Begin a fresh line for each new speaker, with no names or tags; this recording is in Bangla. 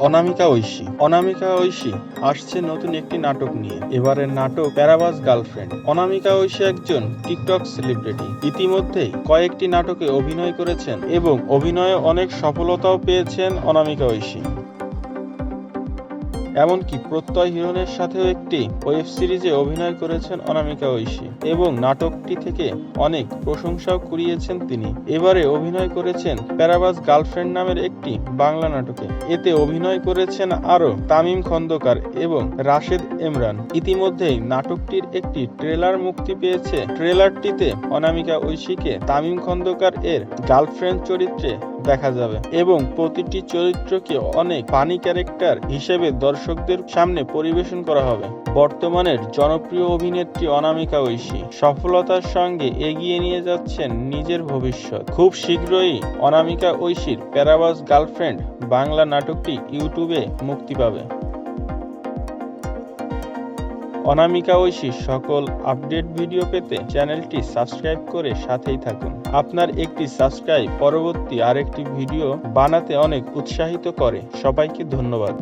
অনামিকা ঐশী। অনামিকা ঐশী আসছে নতুন একটি নাটক নিয়ে। এবারের নাটক প্যারাবাস গার্লফ্রেন্ড। অনামিকা ঐশী একজন টিকটক সেলিব্রিটি। ইতিমধ্যেই কয়েকটি নাটকে অভিনয় করেছেন এবং অভিনয়ে অনেক সফলতাও পেয়েছেন অনামিকা ঐশী। এমনকি প্রত্যয় হিরণের সাথেও একটি ওয়েব সিরিজে অভিনয় করেছেন অনামিকা ঐশী এবং নাটকটি থেকে অনেক প্রশংসাও কুড়িয়েছেন তিনি। এবারে অভিনয় করেছেন প্যারাবাস গার্লফ্রেন্ড নামের একটি বাংলা নাটকে। এতে অভিনয় করেছেন আরও তামিম খন্দকার এবং রাশেদ ইমরান। ইতিমধ্যেই নাটকটির একটি ট্রেলার মুক্তি পেয়েছে। ট্রেলারটিতে অনামিকা ঐশীকে তামিম খন্দকার এর গার্লফ্রেন্ড চরিত্রে দেখা যাবে এবং প্রতিটি চরিত্রকে অনেক ফানি ক্যারেক্টার হিসেবে দর্শকদের সামনে পরিবেশন করা হবে। বর্তমানের জনপ্রিয় অভিনেত্রী অনামিকা ঐশী সফলতার সঙ্গে এগিয়ে নিয়ে যাচ্ছেন নিজের ভবিষ্যৎ। খুব শীঘ্রই অনামিকা ঐশীর প্যারাবাস গার্লফ্রেন্ড বাংলা নাটকটি ইউটিউবে মুক্তি পাবে। অনামিকা ঐশী সকল আপডেট ভিডিও পেতে চ্যানেলটি সাবস্ক্রাইব করে সাথেই থাকুন। আপনার একটি সাবস্ক্রাইব পরবর্তী আরেকটি ভিডিও বানাতে অনেক উৎসাহিত করে। সবাইকে ধন্যবাদ।